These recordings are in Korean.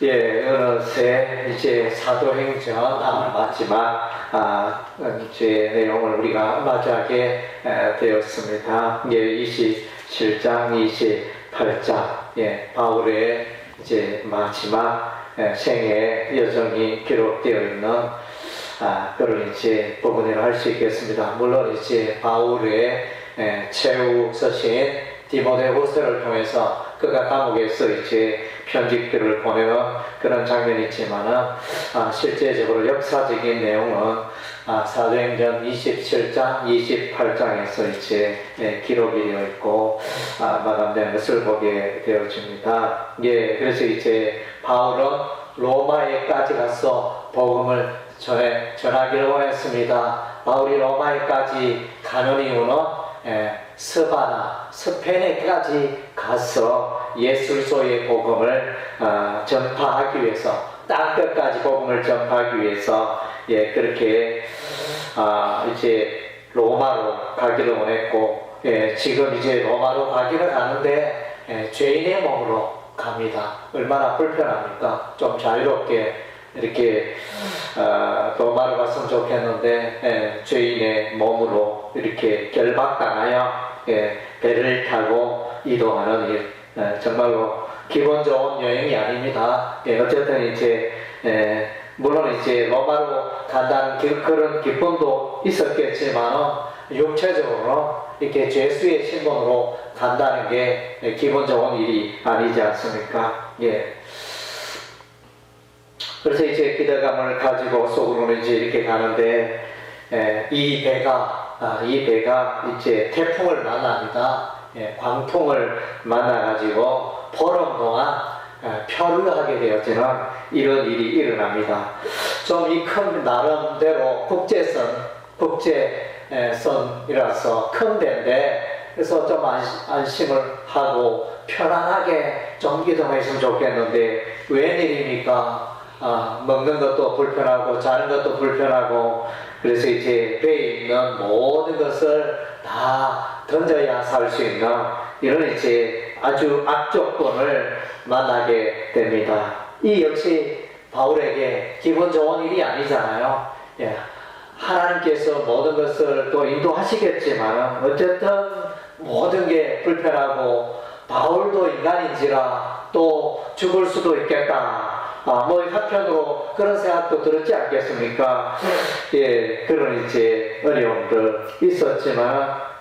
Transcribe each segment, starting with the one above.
예, 어느새 이제 사도행전 아, 마지막 아, 이제 내용을 우리가 맞이하게 에, 되었습니다. 예, 27장, 28장, 예, 바울의 이제 마지막 에, 생애 여정이 기록되어 있는 아, 그런 이제 부분이라 할 수 있겠습니다. 물론 이제 바울의 에, 최후 서신 디모데후서를 통해서 그가 감옥에서 이제 편집들을 보내는 그런 장면이 있지만은 아, 실제적으로 역사적인 내용은 아, 사도행전 27장, 28장에서 이제 예, 기록이 되어 있고 아, 마감된 것을 보게 되어집니다. 예, 그래서 이제 바울은 로마에까지 가서 복음을 전해, 전하기를 원했습니다. 바울이 로마에까지 가는 이유는 예, 스바나, 스페인에까지 가서 그리스도의 복음을 어, 전파하기 위해서 땅 끝까지 복음을 전파하기 위해서 예 그렇게 아 이제 로마로 가기를 원했고 예 지금 이제 로마로 가기를 가는데 예, 죄인의 몸으로 갑니다. 얼마나 불편합니까? 좀 자유롭게 이렇게 어, 로마로 갔으면 좋겠는데 예, 죄인의 몸으로 이렇게 결박당하여 예, 배를 타고 이동하는 일 예, 정말로 기분 좋은 여행이 아닙니다. 예, 어쨌든 이제 예, 물론 이제 로마로 간다는 기- 그런 기쁨도 있었겠지만 육체적으로 이렇게 죄수의 신분으로 간다는 게 예, 기분 좋은 일이 아니지 않습니까? 예. 그래서 이제 기대감을 가지고 속으로는 이제 이렇게 가는데 에, 이 배가 아, 이 배가 이제 태풍을 만납니다. 예, 광풍을 만나가지고 보름 동안 에, 표류하게 되어지는 이런 일이 일어납니다. 좀 이 큰 나름대로 국제선 국제선이라서 큰 배인데 그래서 좀 안심, 안심 을 하고 편안하게 좀 이동했으면 좋겠는데 웬일입니까? 아, 먹는 것도 불편하고 자는 것도 불편하고 그래서 이제 배에 있는 모든 것을 다 던져야 살 수 있는 이런 이제 아주 악조건을 만나게 됩니다. 이 역시 바울에게 기분 좋은 일이 아니잖아요. 예. 하나님께서 모든 것을 또 인도하시겠지만 어쨌든 모든 게 불편하고 바울도 인간인지라 또 죽을 수도 있겠다. 아, 뭐 한편으로 그런 생각도 들었지 않겠습니까? 예, 그런 이제 어려움들 있었지만 아,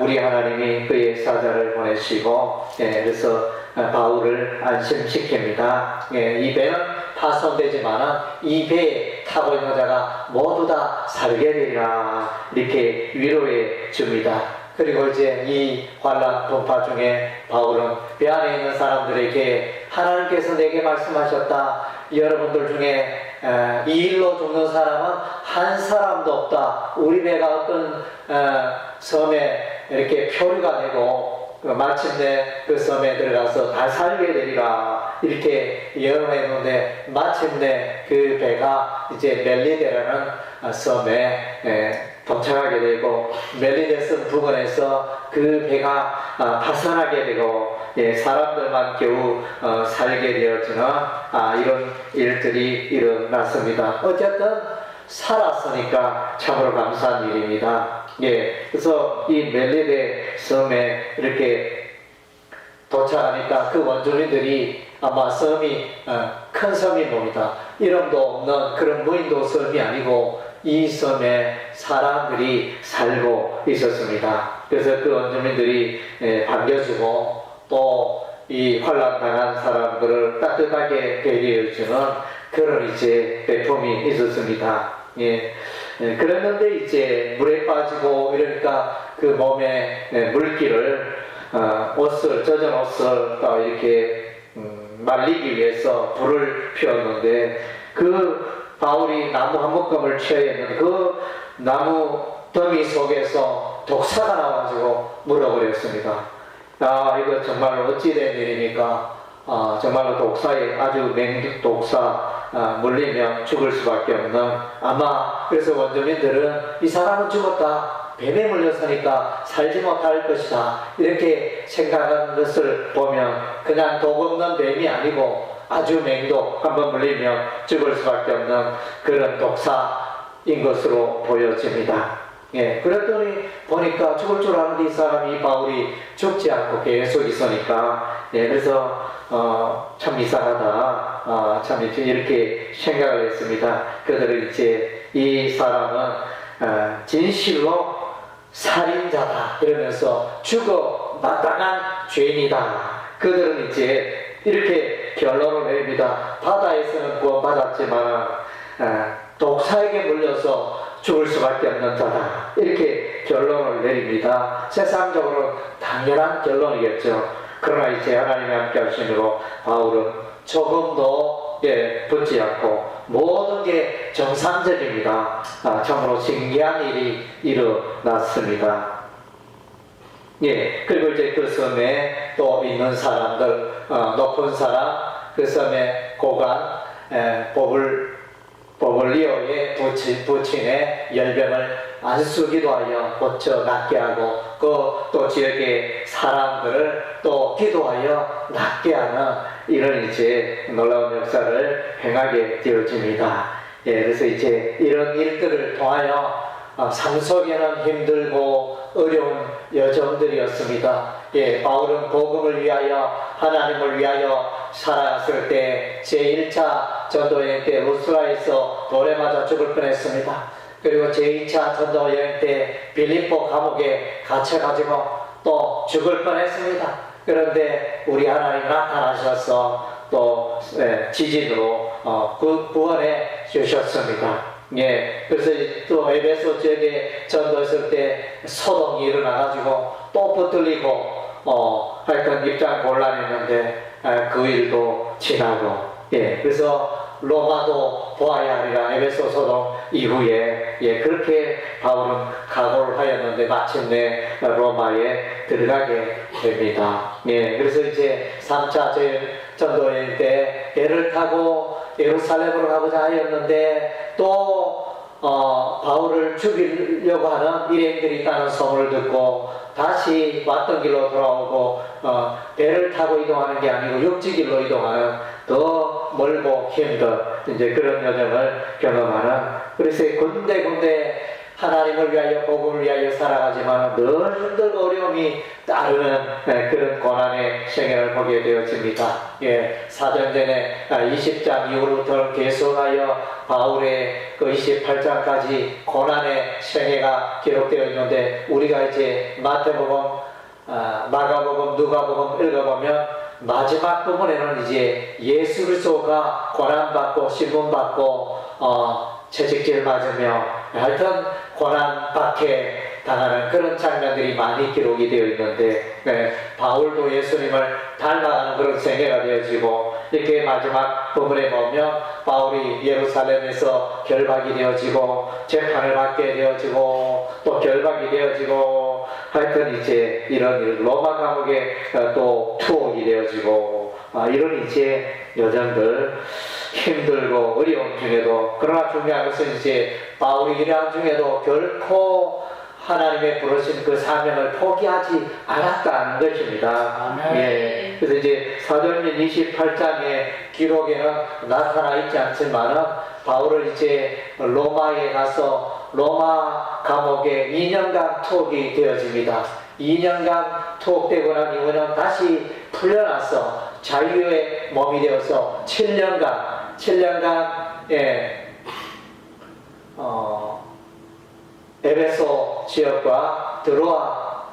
우리 하나님이 그의 사자를 보내시고 예, 그래서 아, 바울을 안심시킵니다. 예, 이 배는 파손되지만은 이 배에 타고 있는 자가 모두 다 살게 되리라 이렇게 위로해 줍니다. 그리고 이제 이 환란 분파 중에 바울은 배 안에 있는 사람들에게 하나님께서 내게 말씀하셨다. 여러분들 중에 에, 이 일로 죽는 사람은 한 사람도 없다. 우리 배가 어떤 에, 섬에 이렇게 표류가 되고 그 마침내 그 섬에 들어가서 다 살게 되리라 이렇게 예언했는데 마침내 그 배가 이제 멜리데라는 어, 섬에 에, 도착하게 되고 멜리데스 부근에서 그 배가 아, 파산하게 되고 예, 사람들만 겨우 어, 살게 되어지는 아, 이런 일들이 일어났습니다. 어쨌든 살았으니까 참으로 감사한 일입니다. 예, 그래서 이 멜리데 섬에 이렇게 도착하니까 그 원주민들이 아마 섬이 어, 큰 섬이 뭡니다. 이름도 없는 그런 무인도 섬이 아니고 이 섬에 사람들이 살고 있었습니다. 그래서 그 원주민들이 예, 반겨주고 또 이 환란 당한 사람들을 따뜻하게 배려해주는 그런 이제 배품이 있었습니다. 예. 예, 그랬는데 이제 물에 빠지고 이러니까 그 몸에 예, 물기를 어, 옷을 젖은 옷을 또 이렇게 음, 말리기 위해서 불을 피웠는데 그 바울이 나무 한 묶음을 취했는데 그 나무 더미 속에서 독사가 나와가지고 물어버렸습니다. 아 이거 정말로 어찌된 일입니까? 아, 정말로 독사에 아주 맹 독사 아, 물리면 죽을 수밖에 없는 아마 그래서 원주민들은 이 사람은 죽었다 뱀에 물렸으니까 살지 못할 것이다 이렇게 생각한 것을 보면 그냥 독 없는 뱀이 아니고 아주 맹독 한번 물리면 죽을 수밖에 없는 그런 독사인 것으로 보여집니다. 예, 그랬더니 보니까 죽을 줄 아는데 이 사람이 바울이 죽지 않고 계속 있으니까 예, 그래서 어, 참 이상하다. 어, 참 이렇게 생각을 했습니다. 그들은 이제 이 사람은 어, 진실로 살인자다 이러면서 죽어 마땅한 죄인이다. 그들은 이제 이렇게 결론을 내립니다. 바다에서는 구원받았지만 어, 독사에게 물려서 죽을 수밖에 없는 자다. 이렇게 결론을 내립니다. 세상적으로 당연한 결론이겠죠. 그러나 이제 하나님이 함께 하시므로 바울은 조금도 예, 붙지 않고 모든 게 정상적입니다. 아, 참으로 신기한 일이 일어났습니다. 예, 그리고 이제 그 섬에 또 있는 사람들, 어, 높은 사람, 그 섬에 고관, 에, 보블, 보블리오의 부친, 부친의 열병을 안수기도 하여 고쳐 낫게 하고, 그 또 지역의 사람들을 또 기도하여 낫게 하는 이런 이제 놀라운 역사를 행하게 되어집니다. 예, 그래서 이제 이런 일들을 통하여 아, 상속에는 힘들고 어려운 여정들이었습니다. 예, 바울은 복음을 위하여 하나님을 위하여 살아갔을 때 제1차 전도 여행 때 루스라에서 돌에 맞아 죽을 뻔했습니다. 그리고 제2차 전도 여행 때 빌립보 감옥에 갇혀가지고 또 죽을 뻔했습니다. 그런데 우리 하나님 나타나셔서 또 예, 지진으로 어, 구, 구원해 주셨습니다. 예, 그래서 또 에베소 지역에 전도했을 때 소동이 일어나가지고 또 붙들리고 어, 하여튼 입장 곤란했는데 아, 그 일도 지나고 예, 그래서 로마도 보아야 하리라 에베소 소동 이후에 예, 그렇게 바울은 각오를 하였는데 마침내 로마에 들어가게 됩니다. 예, 그래서 이제 3차 전도여행 때 배를 타고 예루살렘으로 가고자 하였는데 또 어, 바울을 죽이려고 하는 일행들이 있다는 소문을 듣고 다시 왔던 길로 돌아오고 어, 배를 타고 이동하는 게 아니고 육지길로 이동하는 더 멀고 힘든 이제 그런 여정을 경험하는 그래서 군데군데 하나님을 위하여 복음을 위하여 살아가지만 늘 힘들고 어려움이 따르는 네, 그런 고난의 생애를 보게 되어집니다. 예, 사전전에 20장 이후로부터 계속하여 바울의 그 28장까지 고난의 생애가 기록되어 있는데 우리가 이제 마태복음, 아, 마가복음, 누가복음 읽어보면 마지막 부분에는 이제 예수 그리스도가 고난받고 신문받고 어, 채찍질 맞으며 하여튼 고난 박해 당하는 그런 장면들이 많이 기록이 되어 있는데 네, 바울도 예수님을 닮아가는 그런 생애가 되어지고 이렇게 마지막 부분에 보면 바울이 예루살렘에서 결박이 되어지고 재판을 받게 되어지고 또 결박이 되어지고 하여튼 이제 이런 일, 로마 감옥에 어, 또 투옥이 되어지고 아, 이런 이제 여정들 힘들고 어려운 중에도 그러나 중요한 것은 이제 바울이 일한 중에도 결코 하나님의 부르신 그 사명을 포기하지 않았다는 것입니다. 예. 그래서 이제 사도행전 28장의 기록에는 나타나 있지 않지만은 바울은 이제 로마에 가서 로마 감옥에 2년간 투옥이 되어집니다. 2년간 투옥되고 난 이후는 다시 풀려나서 자유의 몸이 되어서 7년간 7년간 예, 어, 에베소 지역과 드로아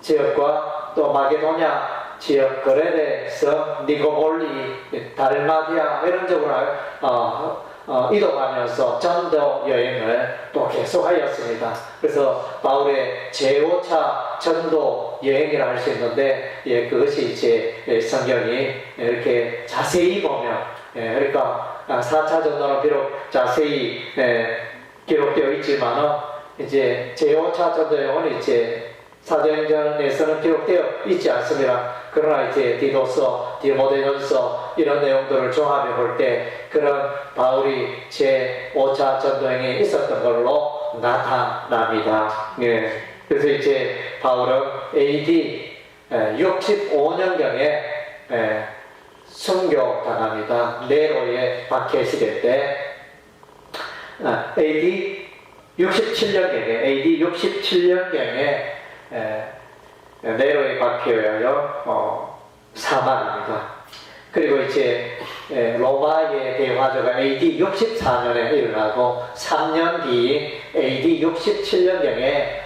지역과 또 마게도냐 지역 거레데서 니고볼리 달마디아 이런 쪽으로 어, 어, 이동하면서 전도 여행을 또 계속하였습니다. 그래서 바울의 제5차 전도 여행이라 할 수 있는데 예, 그것이 이제 예, 성경이 이렇게 자세히 보면 예, 그러니까 4차 전도는 비록 자세히 예, 기록되어 있지만은 이제 제5차 전도여행은 이제 사도행전에서는 기록되어 있지 않습니다. 그러나 이제 디도서, 디모데전서 이런 내용들을 종합해 볼 때 그런 바울이 제5차 전도행에 있었던 걸로 나타납니다. 예. 그래서 이제 바울은 AD 65년경에 순교당합니다. 네로의 박해 시대 때 아, AD 67년경에 AD 67년경에 네로의 박해에 의하여 어, 사망합니다. 그리고 이제 에, 로마의 대화조가 AD 64년에 일어나고 3년 뒤 AD 67년경에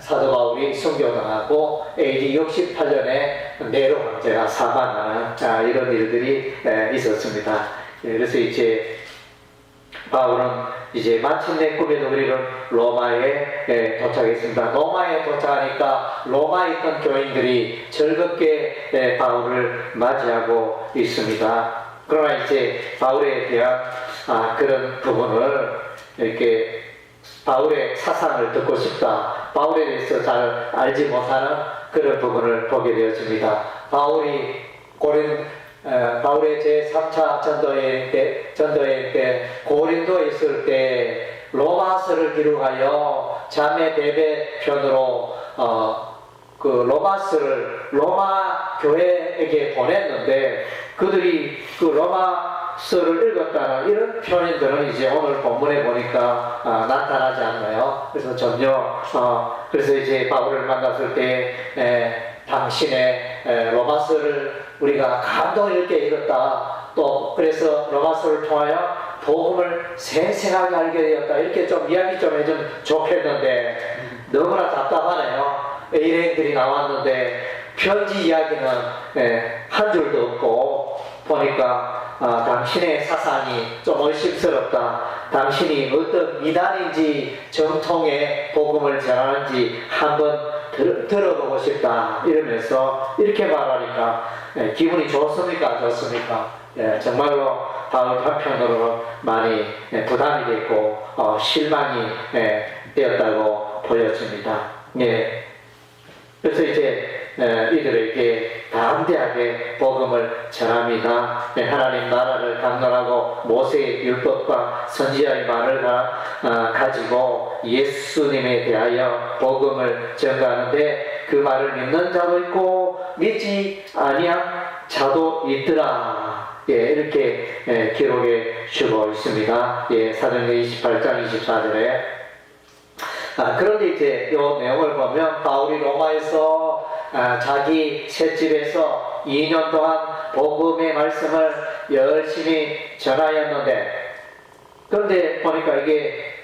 사도 바울이 순교당하고 AD 68년에 네로 황제가 사망하는 아, 이런 일들이 에, 있었습니다. 예, 그래서 이제 바울은 이제 마침내 꿈의 누리는 로마에 에, 도착했습니다. 로마에 도착하니까 로마에 있던 교인들이 즐겁게 에, 바울을 맞이하고 있습니다. 그러나 이제 바울에 대한 아, 그런 부분을 이렇게 바울의 사상을 듣고 싶다. 바울에 대해서 잘 알지 못하는 그런 부분을 보게 되었습니다. 바울이 고린 에, 바울의 제 3차 전도회 때, 전도회 때 고린도에 있을 때 로마서를 기록하여 자매 대배 편으로 어, 그 로마서를 로마 교회에게 보냈는데 그들이 그 로마 서를 읽었다는 이런 표현들은 이제 오늘 본문에 보니까 아, 나타나지 않나요? 그래서 전혀 어, 그래서 이제 바울을 만났을 때 에, 당신의 에, 로마서를 우리가 감동 있게 읽었다. 또 그래서 로마서를 통하여 복음을 생생하게 알게 되었다. 이렇게 좀 이야기 좀 해주면 좋겠는데 너무나 답답하네요. 일행들이 나왔는데 편지 이야기는 예, 한 줄도 없고 보니까 아, 당신의 사상이 좀 의심스럽다. 당신이 어떤 미단인지 정통의 복음을 전하는지 한번 들, 들어보고 싶다. 이러면서 이렇게 말하니까 예, 기분이 좋습니까? 안 좋습니까? 예, 정말로 바울 한편으로 많이 예, 부담이 됐고 어, 실망이 예, 되었다고 보여집니다. 예. 그래서 이제 에, 이들에게 담대하게 복음을 전합니다. 네, 하나님 나라를 강론하고 모세의 율법과 선지자의 말을 가, 아, 가지고 예수님에 대하여 복음을 전가하는데 그 말을 믿는 자도 있고 믿지 아니한 자도 있더라. 예, 이렇게 예, 기록해 주고 있습니다. 예, 사도행전 28장 24절에 아, 그런데 이제 이 내용을 보면 바울이 로마에서 아, 자기 셋집에서 2년 동안 복음의 말씀을 열심히 전하였는데 그런데 보니까 이게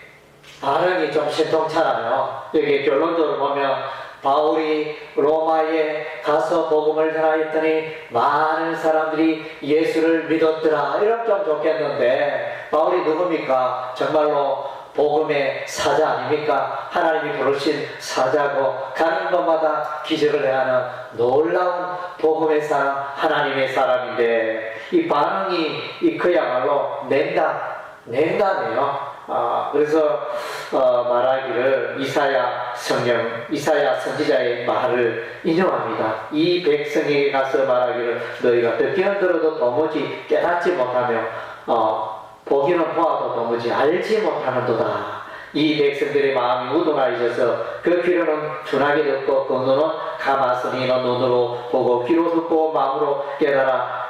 반응이 좀 신통찮아요. 여기 결론적으로 보면 바울이 로마에 가서 복음을 전하였더니 많은 사람들이 예수를 믿었더라. 이러면 좀 좋겠는데 바울이 누굽니까? 정말로 복음의 사자 아닙니까? 하나님이 부르신 사자고 가는 곳마다 기적을 행하는 놀라운 복음의 사람, 하나님의 사람인데 이 반응이 이 그야말로 냉담, 냉담이에요. 아, 그래서 어, 말하기를 이사야 성령, 이사야 선지자의 말을 인용합니다. 이 백성에게 가서 말하기를 너희가 듣기는 들어도 도무지 깨닫지 못하며 어, 보기는 보아도 도무지 알지 못하는도다. 이 백성들의 마음이 우둔하여져서 그 귀로는 둔하게 듣고 그 눈은 너 눈으로 보고 귀로 듣고 마음으로 깨달아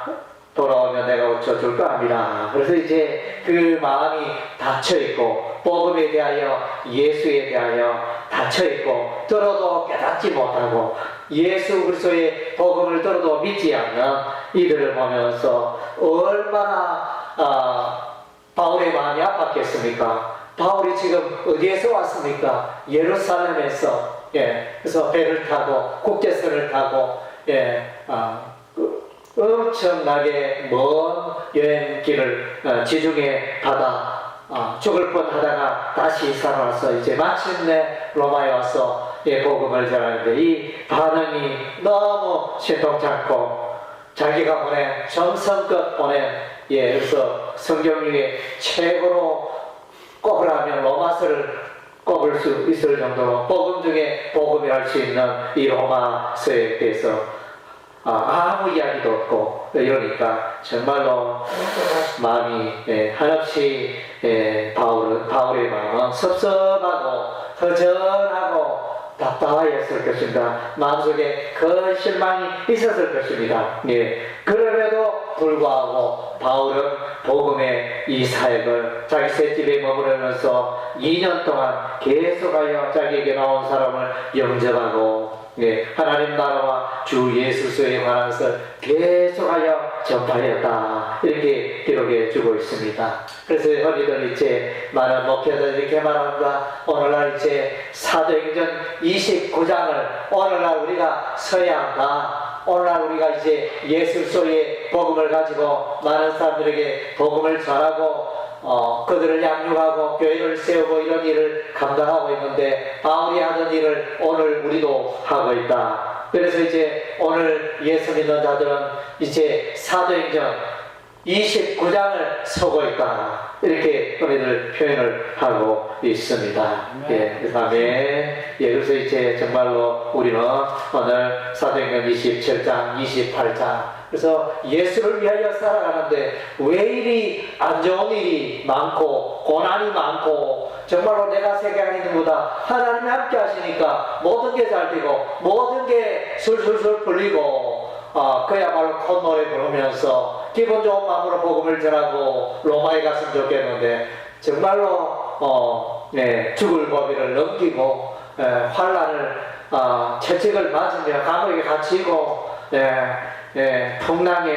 돌아오면 내가 어쩌줄까 합니다. 그래서 이제 그 마음이 닫혀 있고 복음에 대하여 예수에 대하여 닫혀 있고 들어도 깨닫지 못하고 예수 그리스도의 복음을 들어도 믿지 않는 이들을 보면서 얼마나 아, 바울의 마음이 아팠겠습니까? 바울이 지금 어디에서 왔습니까? 예루살렘에서 예, 그래서 배를 타고 국제선을 타고 예, 아, 그 엄청나게 먼 여행길을 어, 지중해 바다 아, 죽을 뻔하다가 다시 살아나서 이제 마침내 로마에 와서 예, 복음을 전하는데 이 반응이 너무 신통찮고 자기가 보낸 정성껏 보낸 예, 그래서 성경 중에 최고로 꼽으라면 로마서를 꼽을 수 있을 정도로 복음 중에 복음이 할수 있는 이 로마서에 대해서 아, 아무 이야기도 없고 이러니까 정말로 마음이 예, 한없이 예, 바울, 바울의 마음은 섭섭하고 허전하고 답답하였을 것입니다. 마음속에 큰 실망이 있었을 것입니다. 예. 그럼에도 불구하고 바울은 복음의 이 사역을 자기 셋집에 머무르면서 2년 동안 계속하여 자기에게 나온 사람을 영접하고 예, 하나님 나라와 주 예수스에 관한 것을 계속하여 전파하였다 이렇게 기록해 주고 있습니다. 그래서 흔히들 이제 많은 목회자들이 말합니다. 오늘날 이제 사도행전 29장을 오늘날 우리가 서야 한다. 오늘날 우리가 이제 예술소의 복음을 가지고 많은 사람들에게 복음을 전하고 어, 그들을 양육하고 교회를 세우고 이런 일을 감당하고 있는데 바울이 하던 일을 오늘 우리도 하고 있다. 그래서 이제 오늘 예수 믿는 자들은 이제 사도행전 29장을 서고 있다. 이렇게 우리들 표현을 하고 있습니다. 예, 그 다음에, 예, 그래서 이제 정말로 우리는 오늘 사도행전 27장, 28장, 그래서 예수를 위하여 살아가는데 왜 이리 안 좋은 일이 많고, 고난이 많고, 정말로 내가 생각하는 것보다 하나님이 함께 하시니까 모든 게 잘 되고, 모든 게 술술술 풀리고, 어, 그야말로 콧노래 부르면서 기분 좋은 마음으로 복음을 전하고 로마에 갔으면 좋겠는데 정말로 어, 네, 죽을 고비를 넘기고 에, 환란을 어, 채찍을 맞으며 감옥에 갇히고 풍랑에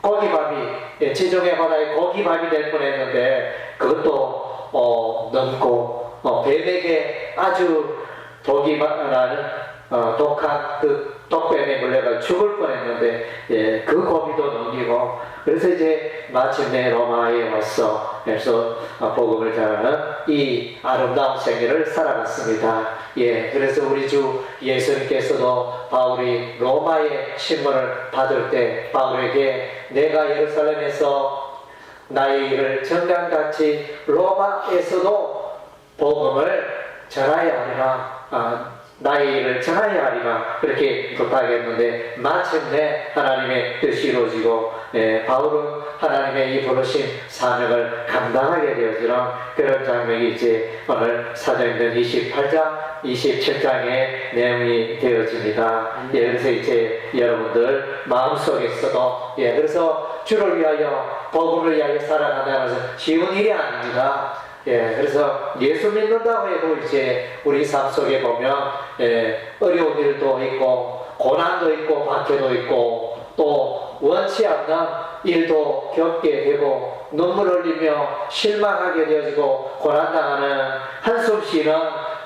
고기밥이 예, 지중해 바다에 고기밥이 될 뻔했는데 그것도 어, 넘고 어, 뱀에게 아주 독이 나는 어, 독한 그 독뱀에 물려가 죽을 뻔했는데 예, 그 고비도 넘기고 그래서 이제 마침내 로마에 와서 그래서 어, 복음을 전하는 이 아름다운 생애를 살아갔습니다. 예, 그래서 우리 주 예수님께서도 바울이 로마의 신문을 받을 때 바울에게 내가 예루살렘에서 나의 일을 정강같이 로마에서도 복음을 전하여야 하리라. 아, 나의 일을 전하여야 하리라. 그렇게 부탁했는데 마침내 하나님의 뜻이 이루어지고 예, 바울은 하나님의 이 부르신 사명을 감당하게 되어지는 그런 장면이 이제 오늘 사도행전 28장, 27장의 내용이 되어집니다. 예, 그래서 이제 여러분들 마음속에서도 예, 그래서 주를 위하여 복음을 위하여 것은 쉬운 일이 아닙니다. 예, 그래서 예수 믿는다고 해도 이제 우리 삶 속에 보면 예, 어려운 일도 있고 고난도 있고 박해도 있고 또 원치 않는 일도 겪게 되고 눈물 흘리며 실망하게 되어지고 고난당하는 한숨 쉬는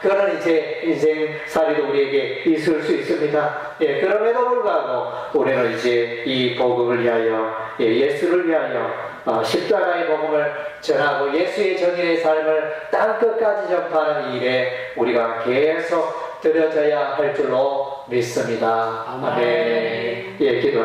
그런 이제 인생살이도 우리에게 있을 수 있습니다. 예, 그럼에도 불구하고 우리는 이제 이 복음을 위하여 예, 예수를 위하여 어, 십자가의 복음을 전하고 예수의 정의의 삶을 땅 끝까지 전파하는 일에 우리가 계속 들여져야 할 줄로 믿습니다. 아멘. 예, 기도.